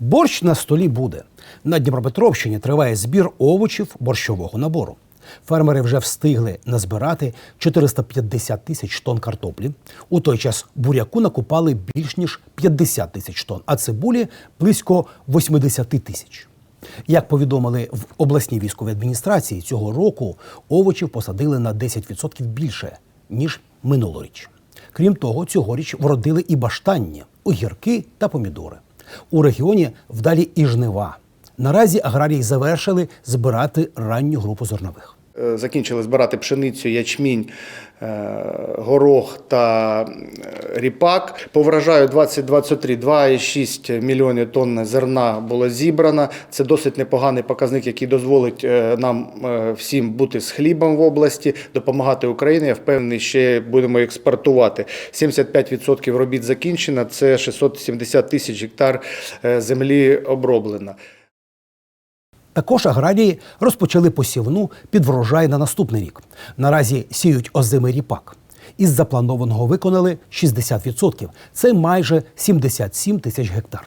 Борщ на столі буде. На Дніпропетровщині триває збір овочів борщового набору. Фермери вже встигли назбирати 450 тисяч тонн картоплі. У той час буряку накупали більш ніж 50 тисяч тонн, а цибулі близько 80 тисяч. Як повідомили в обласній військовій адміністрації, цього року овочів посадили на 10% більше ніж минулоріч. Крім того, цьогоріч вродили і баштання, огірки та помідори. У регіоні вдалі і жнива. Наразі аграрії завершили збирати ранню групу зернових. Е, Закінчили збирати пшеницю, ячмінь, горох та е, ріпак. По врожаю 2023 2,6 мільйонів тонн зерна було зібрано. Це досить непоганий показник, який дозволить е, нам е, всім бути з хлібом в області, допомагати Україні. Я впевнений, ще будемо експортувати. 75% робіт закінчено. Це 670 тисяч гектар е, землі оброблено. Також аграрії розпочали посівну під врожай на наступний рік. Наразі сіють озимий ріпак. Із запланованого виконали 60%. Це майже 77 тисяч гектар.